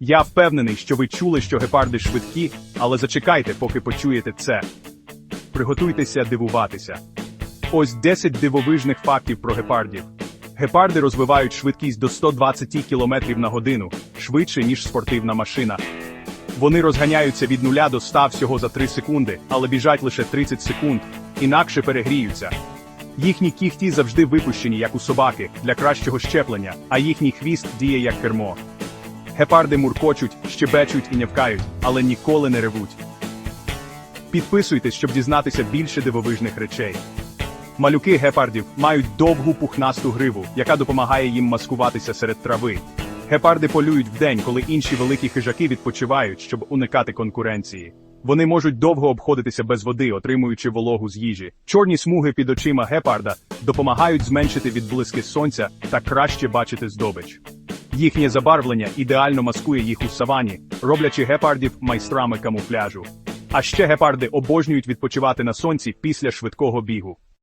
Я впевнений, що ви чули, що гепарди швидкі, але зачекайте, поки почуєте це. Приготуйтеся дивуватися. Ось 10 дивовижних фактів про гепардів. Гепарди розвивають швидкість до 120 км на годину, швидше, ніж спортивна машина. Вони розганяються від 0 до 100 всього за 3 секунди, але біжать лише 30 секунд, інакше перегріються. Їхні кігті завжди випущені, як у собаки, для кращого щеплення, а їхній хвіст діє як кермо. Гепарди муркочуть, щебечуть і нявкають, але ніколи не ревуть. Підписуйтесь, щоб дізнатися більше дивовижних речей. Малюки гепардів мають довгу пухнасту гриву, яка допомагає їм маскуватися серед трави. Гепарди полюють вдень, коли інші великі хижаки відпочивають, щоб уникати конкуренції. Вони можуть довго обходитися без води, отримуючи вологу з їжі. Чорні смуги під очима гепарда допомагають зменшити відблиски сонця та краще бачити здобич. Їхнє забарвлення ідеально маскує їх у савані, роблячи гепардів майстрами камуфляжу. А ще гепарди обожнюють відпочивати на сонці після швидкого бігу.